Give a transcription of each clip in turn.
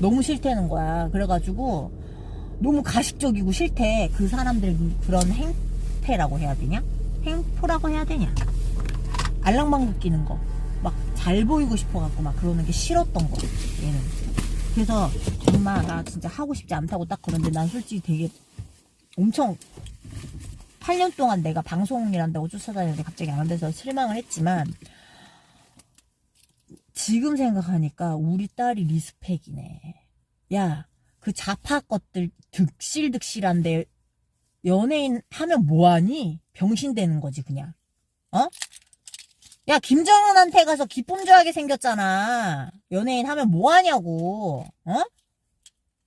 너무 싫다는 거야. 그래가지고 너무 가식적이고 싫대. 그 사람들 그런 행태라고 해야 되냐? 행포라고 해야 되냐? 알랑방구 끼는 거. 막 잘 보이고 싶어갖고 막 그러는 게 싫었던 거. 얘는. 그래서 엄마 나 진짜 하고 싶지 않다고 딱 그런데 난 솔직히 되게 엄청 8년 동안 내가 방송이란다고 쫓아다니는데 갑자기 안 돼서 실망을 했지만 지금 생각하니까 우리 딸이 리스펙이네. 야, 그 자파 것들 득실득실한데 연예인 하면 뭐하니? 병신 되는 거지 그냥. 어? 야 김정은한테 가서 기쁨 줘하게 생겼잖아. 연예인 하면 뭐하냐고. 어?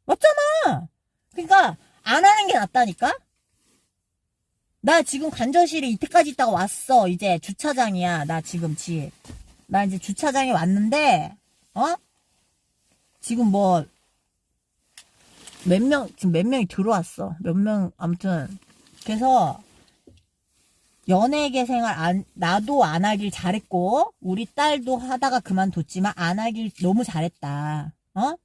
맞잖아. 그러니까 안 하는 게 낫다니까. 나 지금 관저실에 이때까지 있다가 왔어. 이제 주차장이야. 나 지금 집. 나 이제 주차장에 왔는데, 어? 지금 뭐, 몇 명, 지금 몇 명이 들어왔어. 몇 명, 아무튼. 그래서, 연예계 생활 안, 나도 안 하길 잘했고, 우리 딸도 하다가 그만뒀지만, 안 하길 너무 잘했다. 어?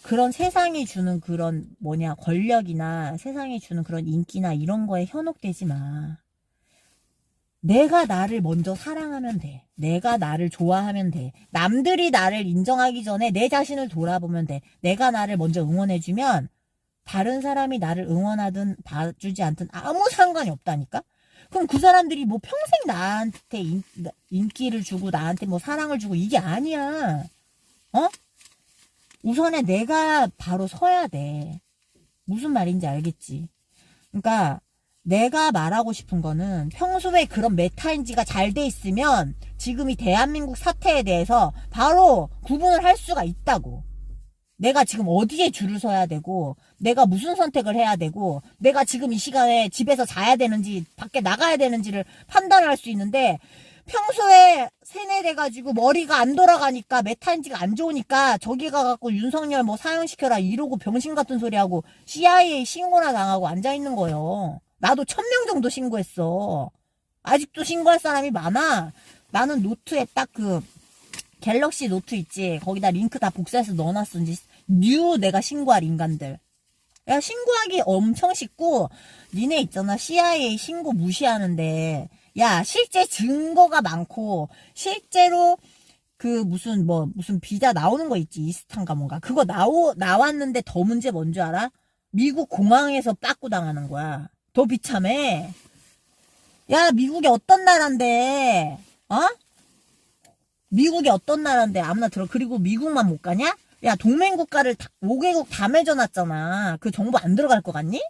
그런 세상이 주는 그런 뭐냐, 권력이나 세상이 주는 그런 인기나 이런 거에 현혹되지 마. 내가 나를 먼저 사랑하면 돼. 내가 나를 좋아하면 돼. 남들이 나를 인정하기 전에 내 자신을 돌아보면 돼. 내가 나를 먼저 응원해주면 다른 사람이 나를 응원하든 봐주지 않든 아무 상관이 없다니까? 그럼 그 사람들이 뭐 평생 나한테 인, 인기를 주고 나한테 뭐 사랑을 주고 이게 아니야. 어? 우선에 내가 바로 서야 돼. 무슨 말인지 알겠지? 그러니까 내가 말하고 싶은 거는 평소에 그런 메타인지가 잘 돼 있으면 지금 이 대한민국 사태에 대해서 바로 구분을 할 수가 있다고. 내가 지금 어디에 줄을 서야 되고, 내가 무슨 선택을 해야 되고, 내가 지금 이 시간에 집에서 자야 되는지, 밖에 나가야 되는지를 판단을 할 수 있는데, 평소에 세뇌돼가지고 머리가 안 돌아가니까 메타인지가 안 좋으니까 저기 가갖고 윤석열 뭐 사형시켜라 이러고 병신 같은 소리 하고 CIA 신고나 당하고 앉아있는 거예요. 나도 천 명 정도 신고했어. 아직도 신고할 사람이 많아. 나는 노트에 딱 그 갤럭시 노트 있지. 거기다 링크 다 복사해서 넣어놨어. 이제 뉴 내가 신고할 인간들. 야 신고하기 엄청 쉽고 니네 있잖아 CIA 신고 무시하는데 야 실제 증거가 많고 실제로 그 무슨 뭐 무슨 비자 나오는 거 있지 이스탄가 뭔가 그거 나오 나왔는데 더 문제 뭔지 알아? 미국 공항에서 빠꾸 당하는 거야. 더 비참해. 야 미국이 어떤 나라인데 어? 미국이 어떤 나라인데 아무나 들어 그리고 미국만 못 가냐? 야 동맹국가를 5개국 다 맺어놨잖아. 그 정보 안 들어갈 것 같니?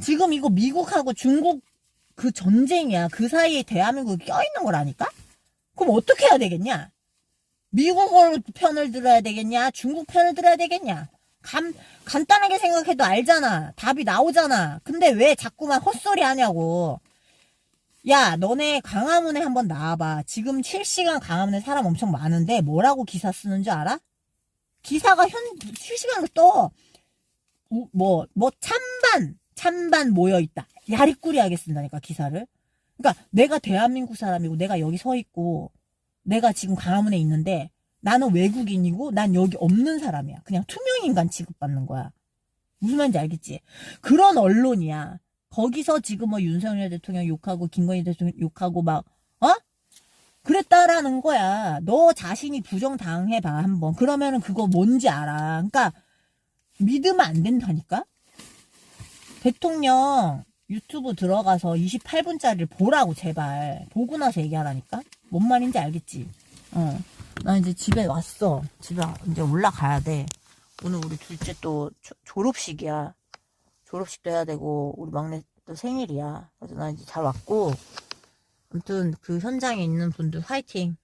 지금 이거 미국하고 중국 그 전쟁이야. 그 사이에 대한민국이 껴있는 거라니까? 그럼 어떻게 해야 되겠냐? 미국 편을 들어야 되겠냐? 중국 편을 들어야 되겠냐? 간, 간단하게 생각해도 알잖아. 답이 나오잖아. 근데 왜 자꾸만 헛소리 하냐고. 야, 너네 강화문에 한번 나와봐. 지금 실시간 강화문에 사람 엄청 많은데 뭐라고 기사 쓰는 줄 알아? 기사가 현, 실시간으로 뭐, 뭐, 찬반, 찬반 모여있다. 야리꾸리하게 쓴다니까, 기사를. 그러니까 내가 대한민국 사람이고 내가 여기 서 있고 내가 지금 강화문에 있는데 나는 외국인이고 난 여기 없는 사람이야. 그냥 투명인간 취급받는 거야. 무슨 말인지 알겠지? 그런 언론이야. 거기서 지금 뭐 윤석열 대통령 욕하고 김건희 대통령 욕하고 막 어? 그랬다라는 거야. 너 자신이 부정당해봐 한번. 그러면은 그거 뭔지 알아. 그러니까 믿으면 안 된다니까? 대통령 유튜브 들어가서 28분짜리를 보라고 제발. 보고 나서 얘기하라니까? 뭔 말인지 알겠지? 어. 나 이제 집에 왔어. 집에 이제 올라가야 돼. 오늘 우리 둘째 또 조- 졸업식이야. 졸업식도 해야 되고 우리 막내 또 생일이야. 그래서 나 이제 잘 왔고 아무튼 그 현장에 있는 분들 화이팅.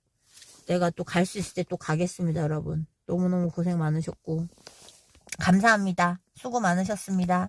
내가 또 갈 수 있을 때 또 가겠습니다, 여러분. 너무너무 고생 많으셨고 감사합니다. 수고 많으셨습니다.